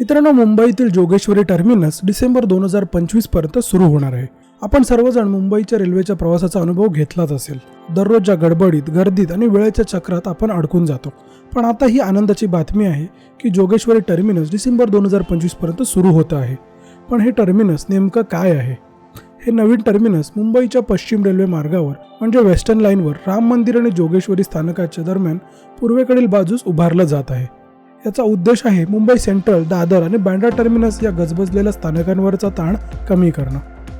मित्रांनो मुंबईतील जोगेश्वरी टर्मिनस डिसेंबर दोन हजार पंचवीसपर्यंत सुरू होणार आहे. आपण सर्वजण मुंबईच्या रेल्वेच्या प्रवासाचा अनुभव घेतलाच असेल. दररोजच्या गडबडीत गर्दीत आणि वेळेच्या चक्रात आपण अडकून जातो. पण आता ही आनंदाची बातमी आहे की जोगेश्वरी टर्मिनस डिसेंबर दोन हजार पंचवीसपर्यंत सुरू होत आहे. पण हे टर्मिनस नेमकं काय आहे? हे नवीन टर्मिनस मुंबईच्या पश्चिम रेल्वे मार्गावर म्हणजे वेस्टर्न लाईनवर राम मंदिर आणि जोगेश्वरी स्थानकाच्या दरम्यान पूर्वेकडील बाजूस उभारलं जात आहे. याचा उद्देश आहे मुंबई सेंट्रल दादर आणि बँड्रा टर्मिनस या गजबजलेल्या स्थानकांवरचा ताण कमी करणं.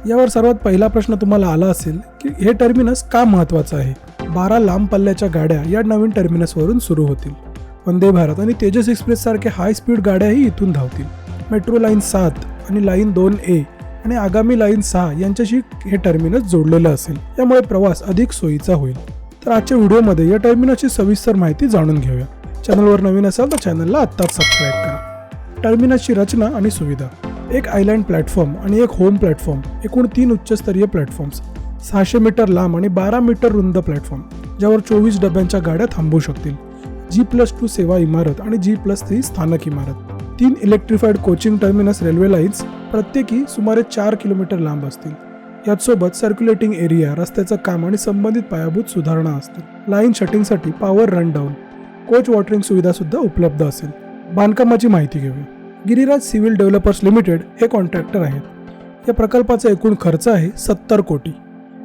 यावर सर्वात पहिला प्रश्न तुम्हाला आला असेल की हे टर्मिनस का महत्त्वाचं आहे? बारा लांब पल्ल्याच्या गाड्या या नवीन टर्मिनसवरून सुरू होतील. वंदे भारत आणि तेजस एक्सप्रेस सारख्या हाय स्पीड गाड्याही इथून धावतील. मेट्रो लाईन सात आणि लाईन दोन ए आणि आगामी लाईन सहा यांच्याशी हे टर्मिनस जोडलेलं असेल. यामुळे प्रवास अधिक सोयीचा होईल. तर आजच्या व्हिडिओमध्ये या टर्मिनसची सविस्तर माहिती जाणून घेऊया. चॅनलवर नवीन असाल तर चॅनलला आत्ताच सबस्क्राईब करा. टर्मिनसची रचना आणि सुविधा. एक आयलँड प्लॅटफॉर्म आणि एक होम प्लॅटफॉर्म एकूण तीन उच्चस्तरीय प्लॅटफॉर्म्स सहाशे मीटर लांब आणि बारा मीटर रुंद प्लॅटफॉर्म ज्यावर चोवीस डब्यांच्या गाड्या थांबू शकतील. जी प्लस टू सेवा इमारत आणि जी प्लस थ्री स्थानक इमारत. तीन electrified coaching terminus railway lines प्रत्येकी सुमारे चार किलोमीटर लांब असतील. याचसोबत सर्क्युलेटिंग एरिया रस्त्याचं काम आणि संबंधित पायाभूत सुधारणा असतील. Line शटिंगसाठी power run down coach watering सुविधासुद्धा उपलब्ध असेल. बांधकामाची माहिती घेऊया. गिरिराज सिव्हिल डेव्हलपर्स लिमिटेड हे कॉन्ट्रॅक्टर आहेत. या प्रकल्पाचा एकूण खर्च आहे सत्तर कोटी.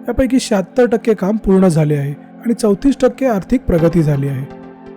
यापैकी शहात्तर टक्के काम पूर्ण झाले आहे आणि चौतीस टक्के आर्थिक प्रगती झाली आहे.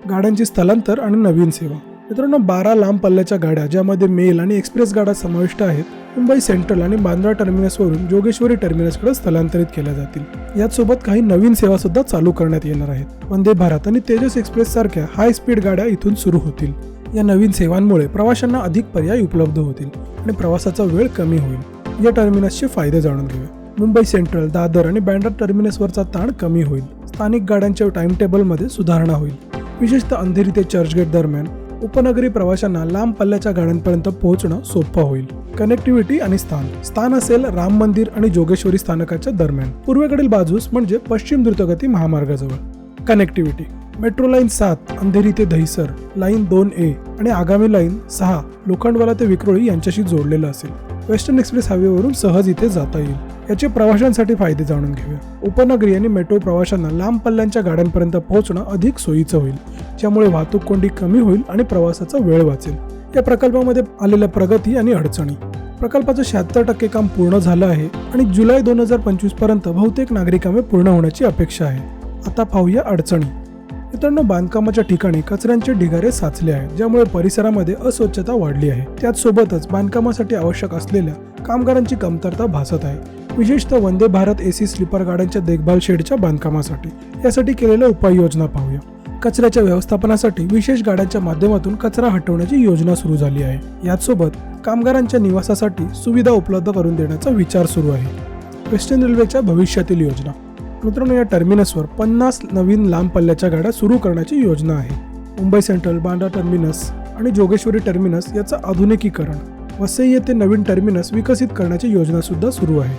गाड्यांची स्थलांतर आणि नवीन सेवा. मित्रांनो बारा लांब पल्ल्याच्या गाड्या ज्यामध्ये मेल आणि एक्सप्रेस गाड्या समाविष्ट आहेत मुंबई सेंट्रल आणि बांद्रा टर्मिनसवरून जोगेश्वरी टर्मिनसकडे स्थलांतरित केल्या जातील. याचसोबत काही नवीन सेवा सुद्धा चालू करण्यात येणार आहेत. वंदे भारत आणि तेजस एक्सप्रेस सारख्या हाय स्पीड गाड्या इथून सुरू होतील. या नवीन सेवांमुळे प्रवाशांना अधिक पर्याय उपलब्ध होतील आणि प्रवासाचा वेळ कमी होईल. या टर्मिनसचे फायदे जाणून घेऊया. मुंबई सेंट्रल दादर आणि बँड्रा टर्मिनसवरचा ताण कमी होईल. स्थानिक गाड्यांच्या टाइमटेबलमध्ये सुधारणा होईल. विशेषतः अंधेरी ते चर्चगेट दरम्यान उपनगरी प्रवाशांना लांब पल्ल्याच्या गाड्यांपर्यंत पोहोचणं सोपं होईल. कनेक्टिव्हिटी आणि स्थान. स्थान असेल राम मंदिर आणि जोगेश्वरी स्थानकाच्या दरम्यान. पूर्वेकडील बाजूस म्हणजे पश्चिम द्रुतगती महामार्गाजवळ. कनेक्टिव्हिटी मेट्रो लाईन सात अंधेरी ते दहिसर लाईन दोन ए आणि आगामी लाईन सहा लोखंडवाला ते विक्रोळी यांच्याशी जोडलेलं असेल. वेस्टर्न एक्सप्रेस हायवेवरून सहज इथे जाता येईल. याचे प्रवाशांसाठी फायदे जाणून घेऊया. उपनगरी आणि मेट्रो प्रवाशांना लांब पल्ल्यांच्या गाड्यांपर्यंत पोहोचणं अधिक सोयीचं होईल. ज्यामुळे वाहतूक कोंडी कमी होईल आणि प्रवासाचा वेळ वाचेल. या प्रकल्पामध्ये आलेल्या प्रगती आणि अडचणी. प्रकल्पाचं शहात्तर टक्के काम पूर्ण झालं आहे आणि जुलै दोन हजार पंचवीसपर्यंत बहुतेक नागरी पूर्ण होण्याची अपेक्षा आहे. आता पाहूया अडचणी. मित्रांनो बांधकामाच्या ठिकाणी कचऱ्यांचे ढिगारे साचले आहेत ज्यामुळे परिसरामध्ये अस्वच्छता वाढली आहे. त्याचसोबतच बांधकामासाठी आवश्यक असलेल्या कामगारांची कमतरता भासत आहे. विशेषतः वंदे भारत एसी स्लीपर गाड्यांच्या देखभाल शेडच्या बांधकामासाठी. यासाठी केलेल्या उपाययोजना पाहूया. कचऱ्याच्या व्यवस्थापनासाठी विशेष गाड्यांच्या माध्यमातून कचरा हटवण्याची योजना सुरू झाली आहे. याचसोबत कामगारांच्या निवासासाठी सुविधा उपलब्ध करून देण्याचा विचार सुरू आहे. वेस्टर्न रेल्वेच्या भविष्यातील योजना. मित्रांनो या टर्मिनसवर पन्नास नवीन लांब पल्ल्याच्या गाड्या सुरू करण्याची योजना आहे. मुंबई सेंट्रल बांद्रा टर्मिनस आणि जोगेश्वरी टर्मिनस याचं आधुनिकीकरण वसई येथे नवीन टर्मिनस विकसित करण्याची योजना सुद्धा सुरू आहे.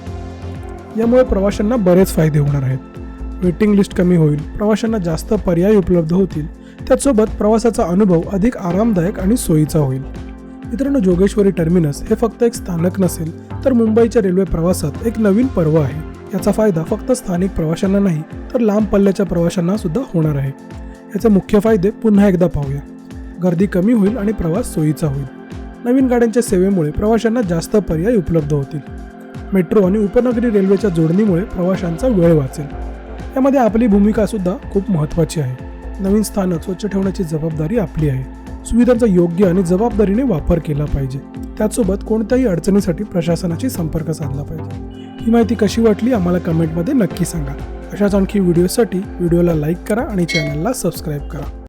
यामुळे प्रवाशांना बरेच फायदे होणार आहेत. वेटिंग लिस्ट कमी होईल प्रवाशांना जास्त पर्याय उपलब्ध होतील त्याचसोबत प्रवासाचा अनुभव अधिक आरामदायक आणि सोयीचा होईल. मित्रांनो जोगेश्वरी टर्मिनस हे फक्त एक स्थानक नसेल तर मुंबईच्या रेल्वे प्रवासात एक नवीन पर्व आहे. याचा फायदा फक्त स्थानिक प्रवाशांना नाही तर लांब पल्ल्याच्या प्रवाशांना सुद्धा होणार आहे. याचे मुख्य फायदे पुन्हा एकदा पाहूया. गर्दी कमी होईल आणि प्रवास सोयीचा होईल. नवीन गाड्यांच्या सेवेमुळे प्रवाशांना जास्त पर्याय उपलब्ध होतील. मेट्रो आणि उपनगरी रेल्वेच्या जोडणीमुळे प्रवाशांचा वेळ वाचेल. यामध्ये आपली भूमिका सुद्धा खूप महत्त्वाची आहे. नवीन स्थानक स्वच्छ ठेवण्याची जबाबदारी आपली आहे. सुविधांचा योग्य आणि जबाबदारीने वापर केला पाहिजे. त्याचसोबत कोणत्याही अडचणीसाठी प्रशासनाशी संपर्क साधला पाहिजे. ही माहिती कशी वाटली आम्हाला कमेंटमध्ये नक्की सांगा. अशाच आणखी व्हिडिओसाठी व्हिडिओला लाईक करा आणि चॅनलला सबस्क्राईब करा.